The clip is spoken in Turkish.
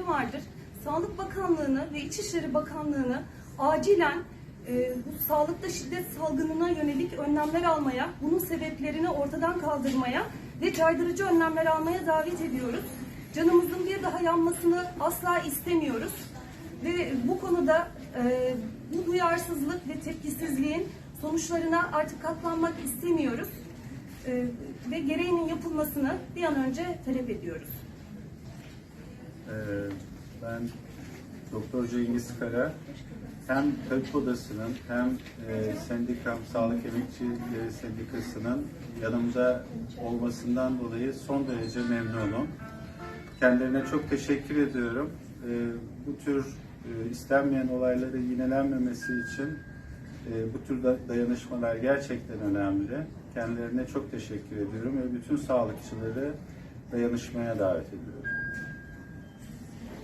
vardır. Sağlık Bakanlığı'nı ve İçişleri Bakanlığı'nı acilen e, bu sağlıkta şiddet salgınına yönelik önlemler almaya, bunun sebeplerini ortadan kaldırmaya ve caydırıcı önlemler almaya davet ediyoruz. Canımızın bir daha yanmasını asla istemiyoruz. Ve bu konuda e, bu duyarsızlık ve tepkisizliğin sonuçlarına artık katlanmak istemiyoruz. E, ve gereğinin yapılmasını bir an önce talep ediyoruz. Ee, ben Doktor Cengiz Kara hem tabip odasının hem e, sendikam Sağlık Emekçileri Sendikası'nın yanımda olmasından dolayı son derece memnunum. Kendilerine çok teşekkür ediyorum. Ee, bu tür e, istenmeyen olayları yinelenmemesi için e, bu tür da- dayanışmalar gerçekten önemli. Kendilerine çok teşekkür ediyorum ve bütün sağlıkçıları dayanışmaya davet ediyorum.